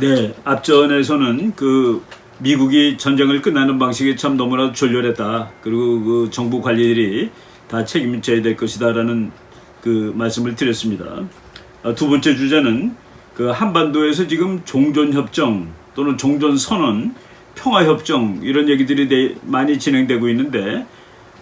네, 앞전에서는 그 미국이 전쟁을 끝나는 방식이 참 너무나 졸렬했다. 그리고 그 정부 관리들이 다 책임져야 될 것이다라는 그 말씀을 드렸습니다. 아, 두 번째 주제는 그 한반도에서 지금 종전협정 또는 종전선언, 평화협정 이런 얘기들이 대- 많이 진행되고 있는데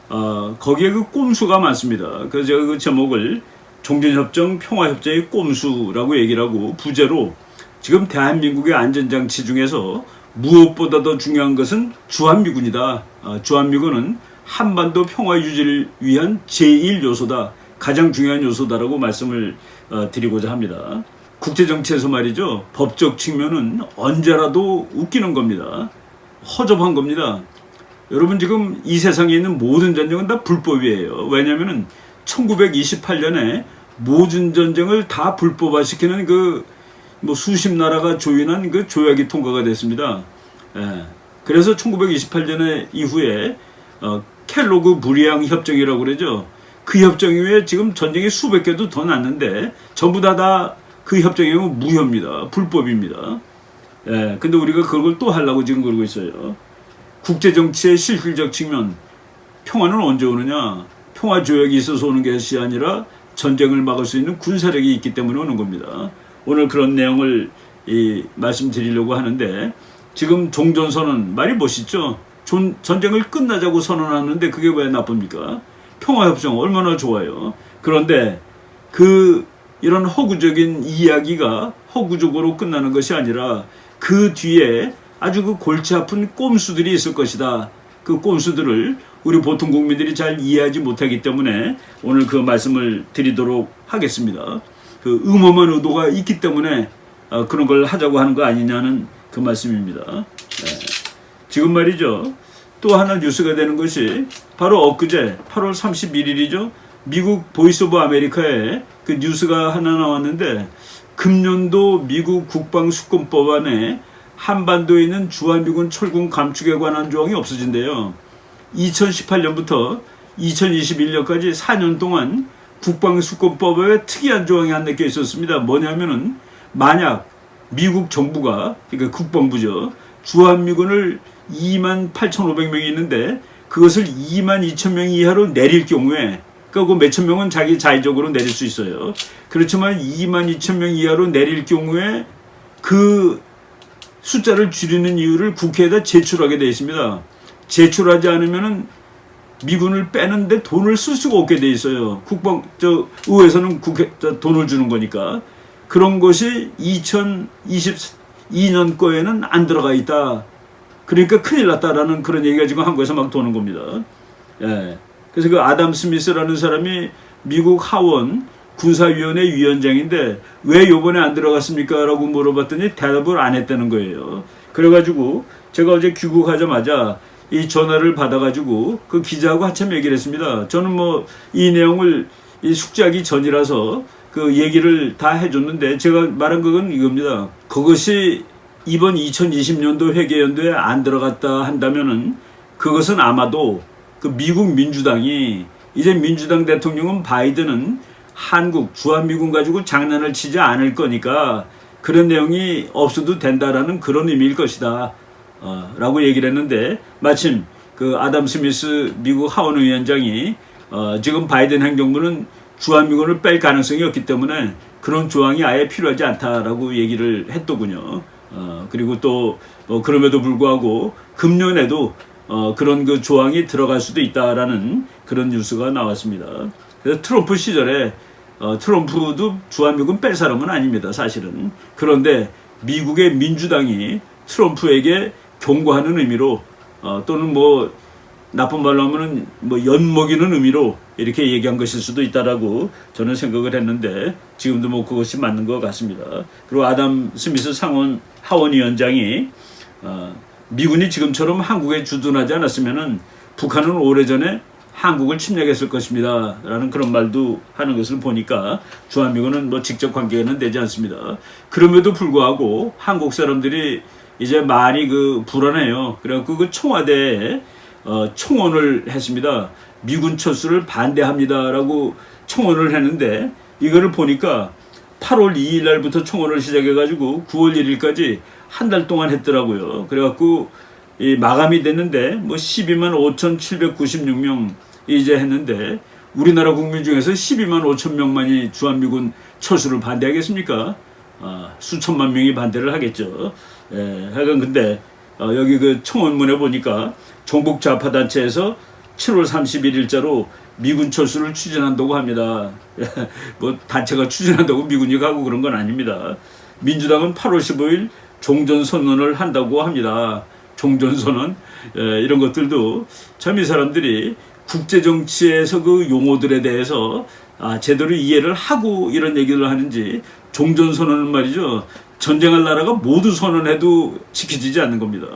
어, 거기에 그 꼼수가 많습니다. 그래서 제가 그 제목을 종전협정, 평화협정의 꼼수라고 얘기를 하고 부제로 지금 대한민국의 안전장치 중에서 무엇보다 더 중요한 것은 주한미군이다. 어, 주한미군은 한반도 평화 유지를 위한 제1 요소다. 가장 중요한 요소다라고 말씀을 어, 드리고자 합니다. 국제정치에서 말이죠. 법적 측면은 언제라도 웃기는 겁니다. 허접한 겁니다. 여러분 지금 이 세상에 있는 모든 전쟁은 다 불법이에요. 왜냐하면은 1928년에 모든 전쟁을 다 불법화시키는 그 뭐 수십 나라가 조인한 그 조약이 통과가 됐습니다. 예. 그래서 1928년에 이후에 어, 켈로그 불이앙 협정이라고 그러죠. 그 협정 이후에 지금 전쟁이 수백 개도 더 났는데 전부 다 다 그 협정이 무효입니다. 불법입니다. 예. 근데 우리가 그걸 또 하려고 지금 그러고 있어요. 국제 정치의 실질적 측면 평화는 언제 오느냐? 평화 조약이 있어서 오는 것이 아니라 전쟁을 막을 수 있는 군사력이 있기 때문에 오는 겁니다. 오늘 그런 내용을 이, 말씀드리려고 하는데 지금 종전선언 말이 멋있죠? 존- 전쟁을 끝나자고 선언하는데 그게 왜 나쁩니까? 평화협정 얼마나 좋아요. 그런데 그 이런 허구적인 이야기가 허구적으로 끝나는 것이 아니라 그 뒤에 아주 그 골치 아픈 꼼수들이 있을 것이다. 그 꼼수들을 우리 보통 국민들이 잘 이해하지 못하기 때문에 오늘 그 말씀을 드리도록 하겠습니다. 그 음험한 의도가 있기 때문에 어, 그런 걸 하자고 하는 거 아니냐는 그 말씀입니다. 네. 지금 말이죠. 또 하나 뉴스가 되는 것이 바로 엊그제 8월 31일이죠. 미국 보이스 오브 아메리카에 그 뉴스가 하나 나왔는데 금년도 미국 국방 수권법 안에 한반도에 있는 주한미군 철군 감축에 관한 조항이 없어진대요. 2018년부터 2021년까지 4년 동안 국방수권법에 특이한 조항이 안 내겨 있었습니다. 뭐냐면은 만약 미국 정부가 그러니까 국방부죠 주한미군을 2만 8,500명이 있는데 그것을 2만 2천 명 이하로 내릴 경우에 그리고 몇천 명은 자기 자의적으로 내릴 수 있어요. 그렇지만 2만 2천 명 이하로 내릴 경우에 그 숫자를 줄이는 이유를 국회에다 제출하게 되어 있습니다. 제출하지 않으면은 미군을 빼는데 돈을 쓸 수가 없게 돼 있어요. 국방 저 의회에서는 국회 저 돈을 주는 거니까 그런 것이 2022년 거에는 안 들어가 있다. 그러니까 큰일 났다라는 그런 얘기가 지금 한국에서 막 도는 겁니다. 예. 그래서 그 아담 스미스라는 사람이 미국 하원 군사위원회 위원장인데 왜 요번에 안 들어갔습니까? 라고 물어봤더니 대답을 안 했다는 거예요. 그래가지고 제가 어제 귀국하자마자 이 전화를 받아가지고 그 기자하고 한참 얘기를 했습니다. 저는 뭐 이 내용을 이 숙지하기 전이라서 그 얘기를 다 해줬는데 제가 말한 그건 이겁니다. 그것이 이번 2020년도 회계연도에 안 들어갔다 한다면은 그것은 아마도 그 미국 민주당이 이제 민주당 대통령은 바이든은 한국 주한미군 가지고 장난을 치지 않을 거니까 그런 내용이 없어도 된다라는 그런 의미일 것이다. 어, 라고 얘기를 했는데 마침 그 아담 스미스 미국 하원 위원장이 어, 지금 바이든 행정부는 주한미군을 뺄 가능성이 없기 때문에 그런 조항이 아예 필요하지 않다라고 얘기를 했더군요. 어, 그리고 또 어, 그럼에도 불구하고 금년에도 어, 그런 그 조항이 들어갈 수도 있다라는 그런 뉴스가 나왔습니다. 그래서 트럼프 시절에 어, 트럼프도 주한미군 뺄 사람은 아닙니다, 사실은. 그런데 미국의 민주당이 트럼프에게 경고하는 의미로 어, 또는 뭐 나쁜 말로 하면은 뭐 엿먹이는 의미로 이렇게 얘기한 것일 수도 있다라고 저는 생각을 했는데 지금도 뭐 그것이 맞는 것 같습니다. 그리고 아담 스미스 상원 하원 위원장이 어, 미군이 지금처럼 한국에 주둔하지 않았으면은 북한은 오래전에 한국을 침략했을 것입니다. 라는 그런 말도 하는 것을 보니까 주한미군은 뭐 직접 관계는 되지 않습니다. 그럼에도 불구하고 한국 사람들이 이제 많이 그 불안해요. 그래갖고 그 청와대에 어, 청원을 했습니다. 미군 철수를 반대합니다라고 청원을 했는데 이거를 보니까 8월 2일 날부터 청원을 시작해가지고 9월 1일까지 한 달 동안 했더라고요. 그래갖고 이 마감이 됐는데 뭐 12만 5,796명 이제 했는데 우리나라 국민 중에서 12만 5천 명만이 주한미군 철수를 반대하겠습니까? 아, 수천만 명이 반대를 하겠죠. 예, 하여간 근데 어, 여기 그 청원문에 보니까 종북 좌파 단체에서 7월 31일자로 미군 철수를 추진한다고 합니다. 뭐 단체가 추진한다고 미군이 가고 그런 건 아닙니다. 민주당은 8월 15일 종전 선언을 한다고 합니다. 종전 선언 예, 이런 것들도 참 이 사람들이 국제 정치에서 그 용어들에 대해서 아, 제대로 이해를 하고 이런 얘기를 하는지 종전 선언은 말이죠. 전쟁할 나라가 모두 선언해도 지켜지지 않는 겁니다.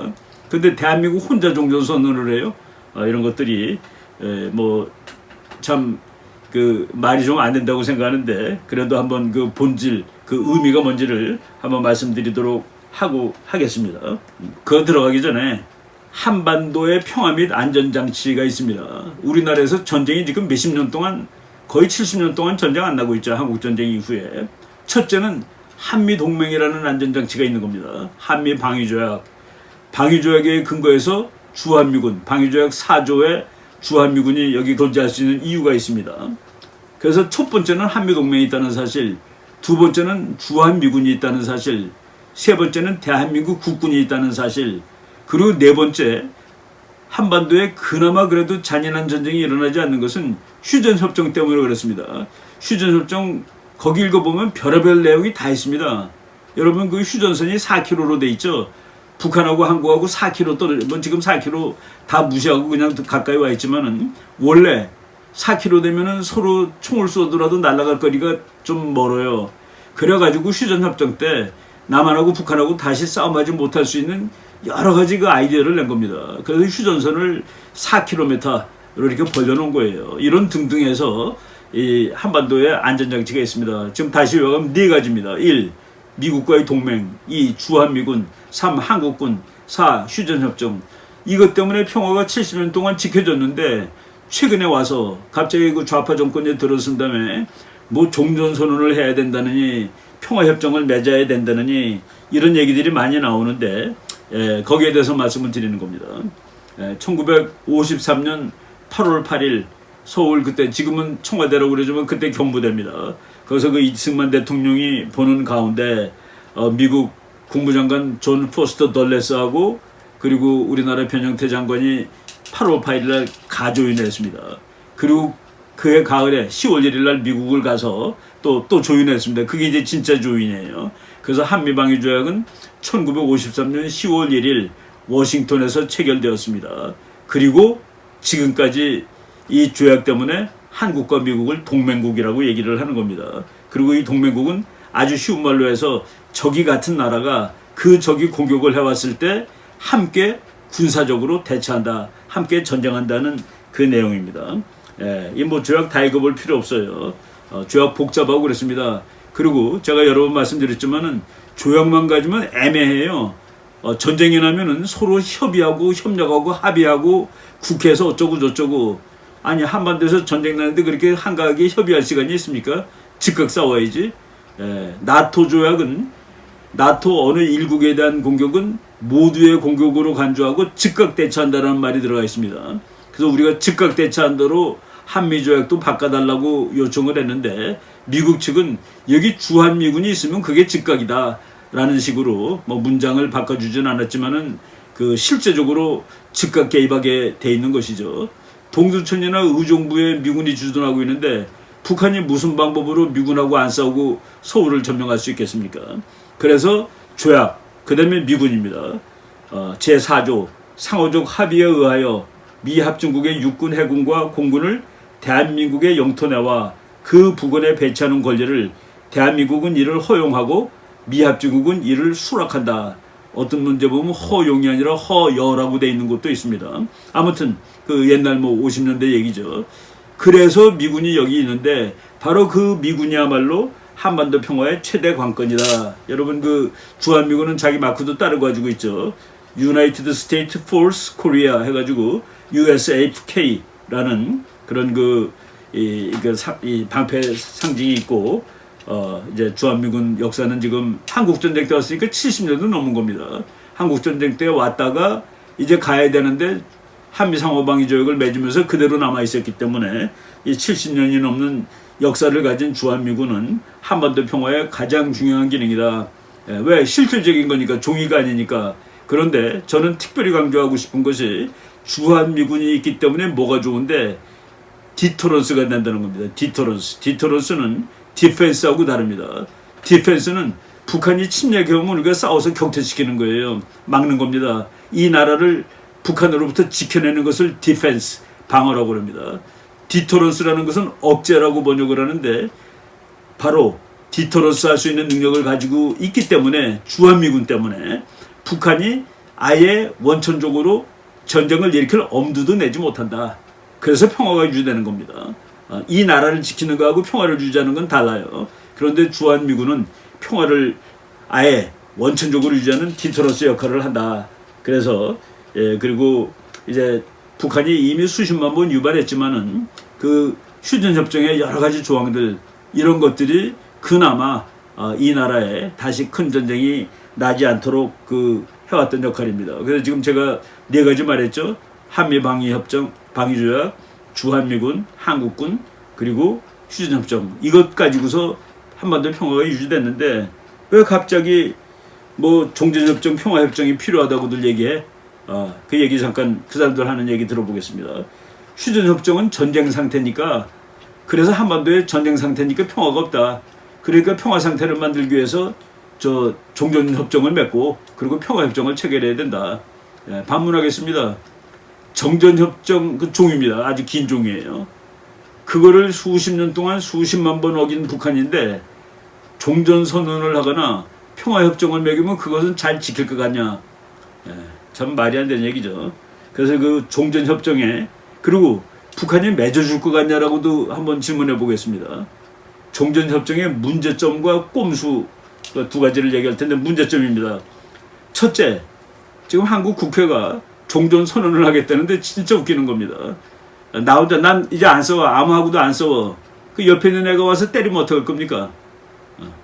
근데 대한민국 혼자 종전 선언을 해요. 아, 이런 것들이 뭐 참 그 말이 좀 안 된다고 생각하는데 그래도 한번 그 본질 그 의미가 뭔지를 한번 말씀드리도록 하고 하겠습니다. 그거 들어가기 전에 한반도의 평화 및 안전 장치가 있습니다. 우리나라에서 전쟁이 지금 몇십 년 동안 거의 70년 동안 전쟁 안 나고 있죠. 한국 전쟁 이후에 첫째는 한미 동맹이라는 안전 장치가 있는 겁니다. 한미 방위 조약 방위 조약에 근거해서 주한미군 방위 조약 4조에 주한미군이 여기 존재할 수 있는 이유가 있습니다. 그래서 첫 번째는 한미동맹이 있다는 사실, 두 번째는 주한미군이 있다는 사실, 세 번째는 대한민국 국군이 있다는 사실, 그리고 네 번째, 한반도에 그나마 그래도 잔인한 전쟁이 일어나지 않는 것은 휴전협정 때문에 그렇습니다. 휴전협정 거기 읽어보면 별의별 내용이 다 있습니다. 여러분 그 휴전선이 4km로 돼 있죠. 북한하고 한국하고 4km 떨어져, 뭐 지금 4km 다 무시하고 그냥 가까이 와 있지만은 원래 4km 되면은 서로 총을 쏘더라도 날아갈 거리가 좀 멀어요. 그래가지고 휴전협정 때 남한하고 북한하고 다시 싸움하지 못할 수 있는 여러 가지 그 아이디어를 낸 겁니다. 그래서 휴전선을 4km로 이렇게 벌려놓은 거예요. 이런 등등해서 이 한반도에 안전장치가 있습니다. 지금 다시 요약하면 네 가지입니다. 1. 미국과의 동맹 2. 주한미군 3. 한국군 4. 휴전협정 이것 때문에 평화가 70년 동안 지켜졌는데 최근에 와서 갑자기 그 좌파 정권에 들어선 다음에 뭐 종전선언을 해야 된다느니 평화협정을 맺어야 된다느니 이런 얘기들이 많이 나오는데 예, 거기에 대해서 말씀을 드리는 겁니다. 예, 1953년 8월 8일 서울 그때 지금은 청와대라고 그러지만 그때 경부대입니다. 거기서 그 이승만 대통령이 보는 가운데 어, 미국 국무장관 존 포스터 덜레스하고 그리고 우리나라 변형태 장관이 8월 8일 날 가조인을 했습니다. 그리고 그해 가을에 10월 1일 날 미국을 가서 또, 또 조인했습니다. 그게 이제 진짜 조인이에요. 그래서 한미방위 조약은 1953년 10월 1일 워싱턴에서 체결되었습니다. 그리고 지금까지 이 조약 때문에 한국과 미국을 동맹국이라고 얘기를 하는 겁니다. 그리고 이 동맹국은 아주 쉬운 말로 해서 적이 같은 나라가 그 적이 공격을 해왔을 때 함께 군사적으로 대처한다, 함께 전쟁한다는 그 내용입니다. 예, 이뭐 조약 다 읽어볼 필요 없어요. 어, 조약 복잡하고 그렇습니다. 그리고 제가 여러 번 말씀드렸지만은 조약만 가지면 애매해요. 어, 전쟁이 나면은 서로 협의하고 협력하고 합의하고 국회에서 어쩌고 저쩌고 아니 한반도에서 전쟁 나는데 그렇게 한가하게 협의할 시간이 있습니까? 즉각 싸워야지. 예, 나토 조약은 나토 어느 일국에 대한 공격은 모두의 공격으로 간주하고 즉각 대처한다는 말이 들어가 있습니다. 그래서 우리가 즉각 대처한다로 한미 조약도 바꿔달라고 요청을 했는데 미국 측은 여기 주한미군이 있으면 그게 즉각이다 라는 식으로 뭐 문장을 바꿔주진 않았지만은 그 실제적으로 즉각 개입하게 돼 있는 것이죠. 동두천이나 의정부에 미군이 주둔하고 있는데 북한이 무슨 방법으로 미군하고 안 싸우고 서울을 점령할 수 있겠습니까? 그래서 조약, 그 다음에 미군입니다. 어, 제4조 상호적 합의에 의하여 미합중국의 육군 해군과 공군을 대한민국의 영토 내와 그 부근에 배치하는 권리를 대한민국은 이를 허용하고 미합중국은 이를 수락한다. 어떤 문제 보면 허용이 아니라 허여라고 돼 있는 것도 있습니다. 아무튼 그 옛날 뭐 50년대 얘기죠. 그래서 미군이 여기 있는데 바로 그 미군이야말로 한반도 평화의 최대 관건이다. 여러분 그 주한미군은 자기 마크도 따르고 가지고 있죠. United States Force Korea 해가지고 USAFK라는 그런 그, 이, 그 사, 이 방패 상징이 있고 어, 이제 주한미군 역사는 지금 한국전쟁 때 왔으니까 70년도 넘은 겁니다. 한국전쟁 때 왔다가 이제 가야 되는데 한미 상호방위 조약을 맺으면서 그대로 남아 있었기 때문에 이 70년이 넘는 역사를 가진 주한미군은 한반도 평화의 가장 중요한 기능이다. 예, 왜 실질적인 거니까 종이가 아니니까. 그런데 저는 특별히 강조하고 싶은 것이 주한미군이 있기 때문에 뭐가 좋은데 디터런스가 된다는 겁니다. 디터런스. 디터런스는 디펜스하고 다릅니다. 디펜스는 북한이 침략해 오면 우리가 싸워서 격퇴시키는 거예요. 막는 겁니다. 이 나라를 북한으로부터 지켜내는 것을 디펜스, 방어라고 합니다. 디터런스라는 것은 억제라고 번역을 하는데 바로 디터런스 할 수 있는 능력을 가지고 있기 때문에 주한미군 때문에 북한이 아예 원천적으로 전쟁을 일으킬 엄두도 내지 못한다. 그래서 평화가 유지되는 겁니다. 어, 이 나라를 지키는 거하고 평화를 유지하는 건 달라요. 그런데 주한미군은 평화를 아예 원천적으로 유지하는 디터런스 역할을 한다. 그래서 예 그리고 이제 북한이 이미 수십만 번 유발했지만은 그 휴전 협정의 여러 가지 조항들 이런 것들이 그나마 어, 이 나라에 다시 큰 전쟁이 나지 않도록 그 해왔던 역할입니다. 그래서 지금 제가 네 가지 말했죠. 한미 방위 협정, 방위 조약, 주한미군, 한국군 그리고 휴전 협정 이것 가지고서 한반도 평화가 유지됐는데 왜 갑자기 뭐 종전협정, 평화협정이 필요하다고들 얘기해? 아, 그 얘기 잠깐 그 사람들 하는 얘기 들어보겠습니다. 휴전협정은 전쟁 상태니까 그래서 한반도에 전쟁 상태니까 평화가 없다. 그러니까 평화 상태를 만들기 위해서 저 종전협정을 맺고 그리고 평화협정을 체결해야 된다. 예, 반문하겠습니다. 정전협정 그 종입니다. 아주 긴 종이에요. 그거를 수십 년 동안 수십만 번 어긴 북한인데 종전선언을 하거나 평화협정을 맺으면 그것은 잘 지킬 것 같냐. 예, 참 말이 안 되는 얘기죠. 그래서 그 종전협정에 그리고 북한이 맺어줄 것 같냐라고도 한번 질문해 보겠습니다. 종전협정의 문제점과 꼼수 그두 가지를 얘기할 텐데 문제점입니다. 첫째, 지금 한국 국회가 종전 선언을 하겠다는데 진짜 웃기는 겁니다. 나 혼자 난 이제 안 싸워 아무하고도 안 싸워. 그 옆에 있는 애가 와서 때리면 어떡할 겁니까? 어.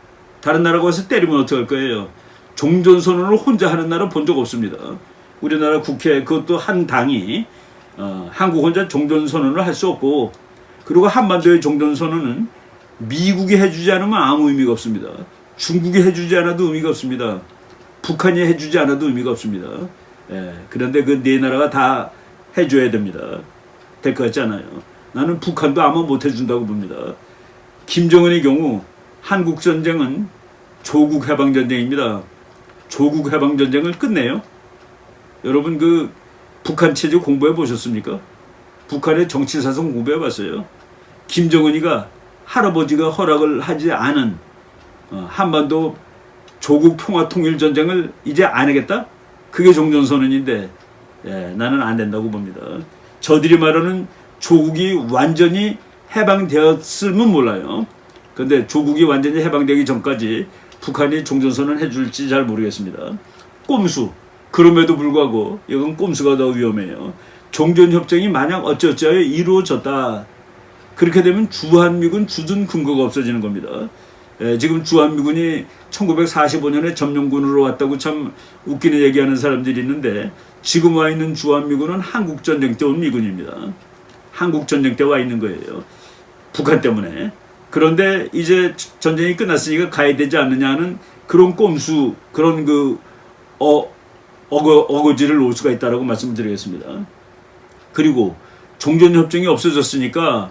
다른 나라가 와서 때리면 어떡할 거예요? 종전 선언을 혼자 하는 나라 본 적 없습니다. 우리나라 국회 그것도 한 당이 어, 한국 혼자 종전 선언을 할 수 없고 그리고 한반도의 종전 선언은 미국이 해주지 않으면 아무 의미가 없습니다. 중국이 해주지 않아도 의미가 없습니다. 북한이 해주지 않아도 의미가 없습니다. 예, 그런데 그 네 나라가 다 해줘야 됩니다. 될 것 같지 않아요. 나는 북한도 아마 못 해준다고 봅니다. 김정은의 경우 한국 전쟁은 조국 해방 전쟁입니다. 조국 해방 전쟁을 끝내요. 여러분 그 북한 체제 공부해 보셨습니까? 북한의 정치 사상 공부해 봤어요. 김정은이가 할아버지가 허락을 하지 않은 어, 한반도 조국 평화 통일 전쟁을 이제 안 하겠다? 그게 종전선언인데 예, 나는 안 된다고 봅니다. 저들이 말하는 조국이 완전히 해방되었으면 몰라요. 근데 조국이 완전히 해방되기 전까지 북한이 종전선언 해줄지 잘 모르겠습니다. 꼼수. 그럼에도 불구하고 이건 꼼수가 더 위험해요. 종전협정이 만약 어쩌어쩌하여 이루어졌다. 그렇게 되면 주한미군 주둔 근거가 없어지는 겁니다. 예, 지금 주한미군이 1945년에 점령군으로 왔다고 참 웃기는 얘기하는 사람들이 있는데 지금 와 있는 주한미군은 한국전쟁 때 온 미군입니다. 한국전쟁 때 와 있는 거예요. 북한 때문에. 그런데 이제 전쟁이 끝났으니까 가야 되지 않느냐는 그런 꼼수, 그런 그, 어, 어거, 어거지를 놓을 수가 있다라고 말씀드리겠습니다. 그리고 종전협정이 없어졌으니까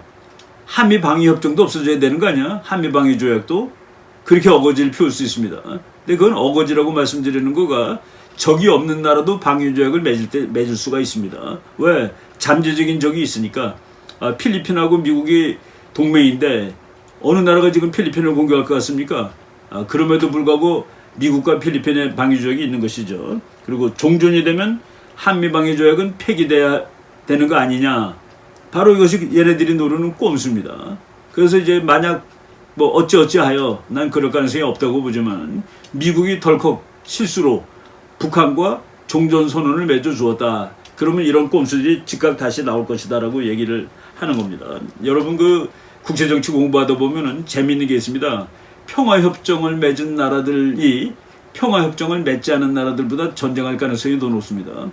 한미 방위 협정도 없어져야 되는 거 아니야? 한미 방위 조약도 그렇게 어거지를 피울 수 있습니다. 근데 그건 어거지라고 말씀드리는 거가 적이 없는 나라도 방위 조약을 맺을 때 맺을 수가 있습니다. 왜? 잠재적인 적이 있으니까 아, 필리핀하고 미국이 동맹인데 어느 나라가 지금 필리핀을 공격할 것 같습니까? 아, 그럼에도 불구하고 미국과 필리핀의 방위 조약이 있는 것이죠. 그리고 종전이 되면 한미 방위 조약은 폐기돼야 되는 거 아니냐? 바로 이것이 얘네들이 노리는 꼼수입니다. 그래서 이제 만약 뭐 어찌어찌하여 난 그럴 가능성이 없다고 보지만 미국이 덜컥 실수로 북한과 종전 선언을 맺어 주었다. 그러면 이런 꼼수들이 즉각 다시 나올 것이다라고 얘기를 하는 겁니다. 여러분 그 국제정치 공부하다 보면은 재미있는 게 있습니다. 평화협정을 맺은 나라들이 평화협정을 맺지 않은 나라들보다 전쟁할 가능성이 더 높습니다.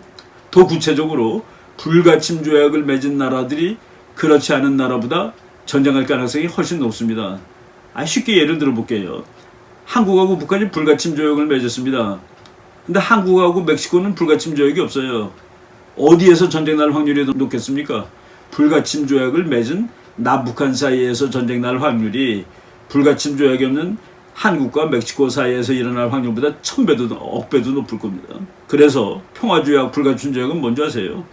더 구체적으로 불가침 조약을 맺은 나라들이 그렇지 않은 나라보다 전쟁할 가능성이 훨씬 높습니다. 아, 쉽게 예를 들어 볼게요. 한국하고 북한이 불가침 조약을 맺었습니다. 근데 한국하고 멕시코는 불가침 조약이 없어요. 어디에서 전쟁 날 확률이 더 높겠습니까? 불가침 조약을 맺은 남북한 사이에서 전쟁 날 확률이 불가침 조약이 없는 한국과 멕시코 사이에서 일어날 확률보다 천 배도 억 배도 높을 겁니다. 그래서 평화조약, 불가침 조약은 뭔지 아세요?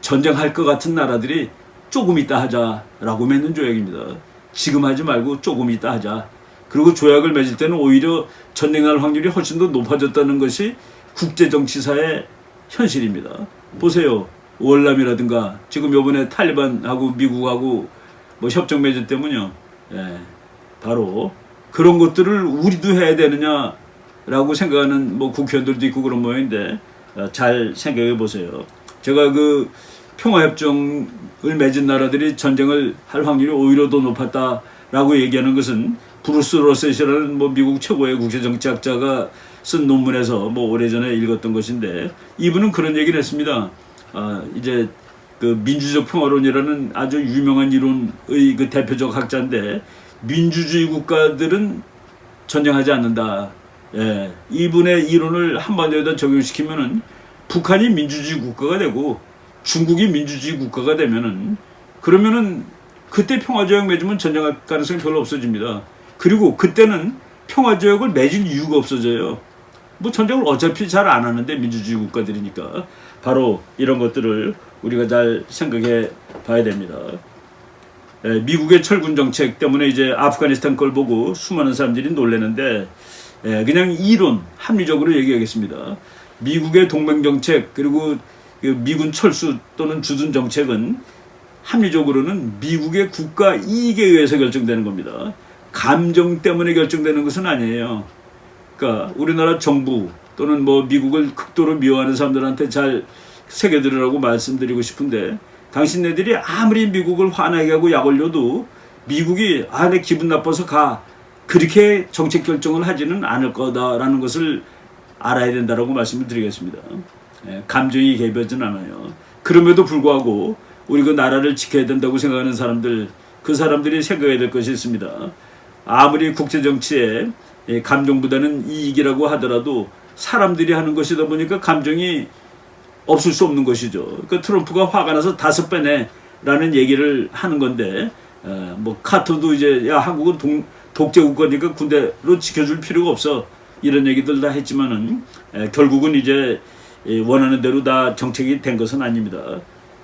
전쟁할 것 같은 나라들이 조금 있다 하자라고 맺는 조약입니다. 지금 하지 말고 조금 있다 하자. 그리고 조약을 맺을 때는 오히려 전쟁할 확률이 훨씬 더 높아졌다는 것이 국제 정치사의 현실입니다. 보세요. 월남이라든가 지금 요번에 탈리반하고 미국하고 뭐 협정 맺을 때문요. 예, 바로 그런 것들을 우리도 해야 되느냐라고 생각하는 뭐 국회의원들도 있고 그런 모양인데 어, 잘 생각해 보세요. 제가 그 평화협정을 맺은 나라들이 전쟁을 할 확률이 오히려 더 높았다라고 얘기하는 것은 브루스 로셋이라는 뭐 미국 최고의 국제정치학자가 쓴 논문에서 뭐 오래전에 읽었던 것인데 이분은 그런 얘기를 했습니다. 아, 이제 그 민주적 평화론이라는 아주 유명한 이론의 그 대표적 학자인데 민주주의 국가들은 전쟁하지 않는다. 예, 이분의 이론을 한반도에다 적용시키면은 북한이 민주주의 국가가 되고 중국이 민주주의 국가가 되면은 그러면은 그때 평화조약 맺으면 전쟁할 가능성이 별로 없어집니다. 그리고 그때는 평화조약을 맺을 이유가 없어져요. 뭐 전쟁을 어차피 잘 안 하는데 민주주의 국가들이니까 바로 이런 것들을 우리가 잘 생각해 봐야 됩니다. 예, 미국의 철군 정책 때문에 이제 아프가니스탄 걸 보고 수많은 사람들이 놀래는데 예, 그냥 이론 합리적으로 얘기하겠습니다. 미국의 동맹 정책 그리고 그 미군 철수 또는 주둔 정책은 합리적으로는 미국의 국가 이익에 의해서 결정되는 겁니다. 감정 때문에 결정되는 것은 아니에요. 그러니까 우리나라 정부 또는 뭐 미국을 극도로 미워하는 사람들한테 잘 새겨들으라고 말씀드리고 싶은데 당신네들이 아무리 미국을 화나게 하고 약 올려도 미국이 아 내 기분 나빠서 가 그렇게 정책 결정을 하지는 않을 거다라는 것을 알아야 된다라고 말씀을 드리겠습니다. 예, 감정이 개입하진 않아요. 그럼에도 불구하고 우리 그 나라를 지켜야 된다고 생각하는 사람들 그 사람들이 생각해야 될 것이 있습니다. 아무리 국제 정치에 예, 감정보다는 이익이라고 하더라도 사람들이 하는 것이다 보니까 감정이 없을 수 없는 것이죠. 그 트럼프가 화가 나서 다섯 배네라는 얘기를 하는 건데 어, 뭐 카터도 이제 야 한국은 동, 독재 국가니까 군대로 지켜줄 필요가 없어 이런 얘기들 다 했지만은 에, 결국은 이제 예, 원하는 대로 다 정책이 된 것은 아닙니다.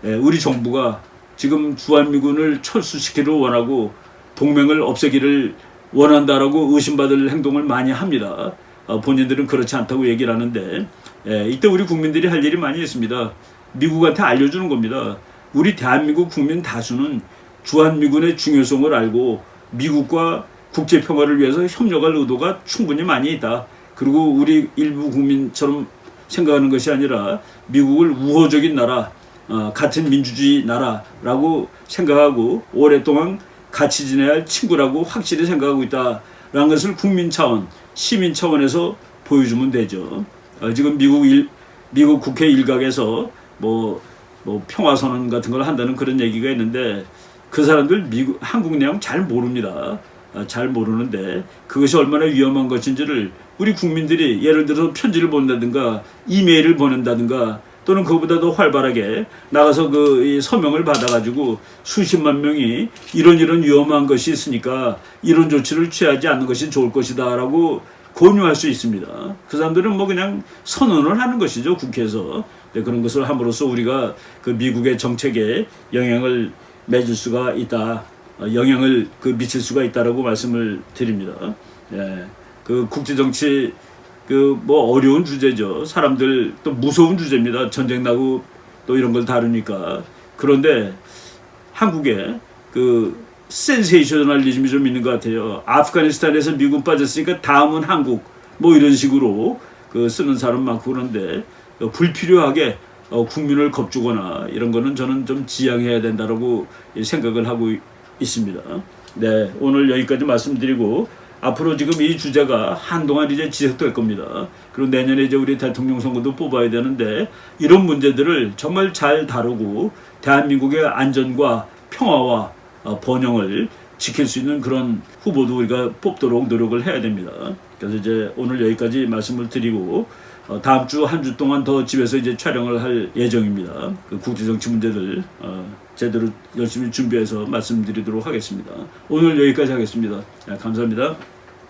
에, 우리 정부가 지금 주한미군을 철수시키기를 원하고 동맹을 없애기를 원한다라고 의심받을 행동을 많이 합니다. 어, 본인들은 그렇지 않다고 얘기를 하는데 예, 이때 우리 국민들이 할 일이 많이 있습니다. 미국한테 알려주는 겁니다. 우리 대한민국 국민 다수는 주한미군의 중요성을 알고 미국과 국제 평화를 위해서 협력할 의도가 충분히 많이 있다. 그리고 우리 일부 국민처럼 생각하는 것이 아니라 미국을 우호적인 나라, 어, 같은 민주주의 나라라고 생각하고 오랫동안 같이 지내야 할 친구라고 확실히 생각하고 있다라는 것을 국민 차원, 시민 차원에서 보여주면 되죠. 어, 지금 미국 일, 미국 국회 일각에서 뭐, 뭐 평화선언 같은 걸 한다는 그런 얘기가 있는데 그 사람들 미국 한국 내용 잘 모릅니다. 아, 잘 모르는데 그것이 얼마나 위험한 것인지를 우리 국민들이 예를 들어서 편지를 보낸다든가 이메일을 보낸다든가 또는 그보다 더 활발하게 나가서 그이 서명을 받아가지고 수십만 명이 이런 이런 위험한 것이 있으니까 이런 조치를 취하지 않는 것이 좋을 것이다라고 권유할 수 있습니다. 그 사람들은 뭐 그냥 선언을 하는 것이죠 국회에서 네, 그런 것을 함으로써 우리가 그 미국의 정책에 영향을 맺을 수가 있다, 어, 영향을 그 미칠 수가 있다라고 말씀을 드립니다. 예, 그 국제 정치 그 뭐 어려운 주제죠. 사람들 또 무서운 주제입니다. 전쟁 나고 또 이런 걸 다루니까 그런데 한국에 그 센세이셔널리즘이 좀 있는 것 같아요. 아프가니스탄에서 미군 빠졌으니까 다음은 한국 뭐 이런 식으로 그 쓰는 사람 많고 그런데 어, 불필요하게 어, 국민을 겁주거나 이런 거는 저는 좀 지양해야 된다라고 생각을 하고 있습니다. 네, 오늘 여기까지 말씀드리고 앞으로 지금 이 주제가 한동안 이제 지속될 겁니다. 그리고 내년에 이제 우리 대통령 선거도 뽑아야 되는데 이런 문제들을 정말 잘 다루고 대한민국의 안전과 평화와 어, 번영을 지킬 수 있는 그런 후보도 우리가 뽑도록 노력을 해야 됩니다. 그래서 이제 오늘 여기까지 말씀을 드리고 어, 다음 주한주 동안 더 집에서 이제 촬영을 할 예정입니다. 그 국제 정치 문제들 어, 제대로 열심히 준비해서 말씀드리도록 하겠습니다. 오늘 여기까지 하겠습니다. 자, 감사합니다.